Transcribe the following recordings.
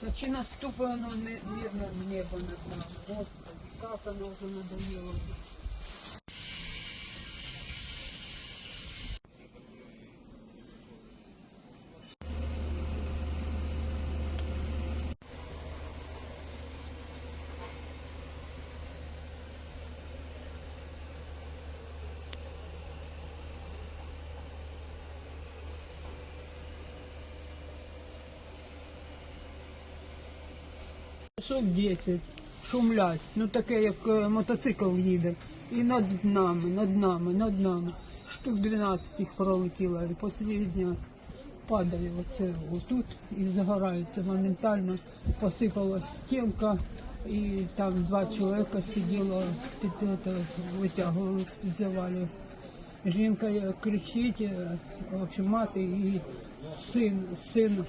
Та чи наступило вірно в небо над нами? Господи, як воно вже надоело. Часов 10 шумлять, ну таке, як е, мотоцикл їде. І над нами, над нами, над нами. Штук 12 їх пролетіло, і послідня падає оце отут і загорається моментально. Посипалась стінка, і там два чоловіка сиділо під це, витягували з-під завалів. Жінка е, кричить, е, в общем, мати і син, син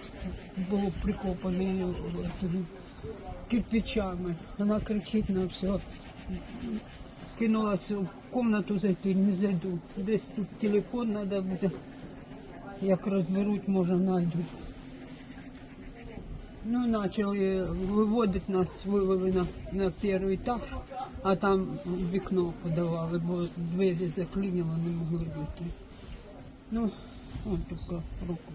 був прикопаний кирпичами. Вона кричить на все. Кинулася в комнату зайти, не зайду. Десь тут телефон треба буде. Як розберуть, може знайдуть. Ну, почали виводити нас, вивели на, на перший етаж, а там вікно подавали, бо двері заклинило, не могли вийти. Ну, он тільки руку.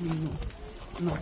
嗯有，没。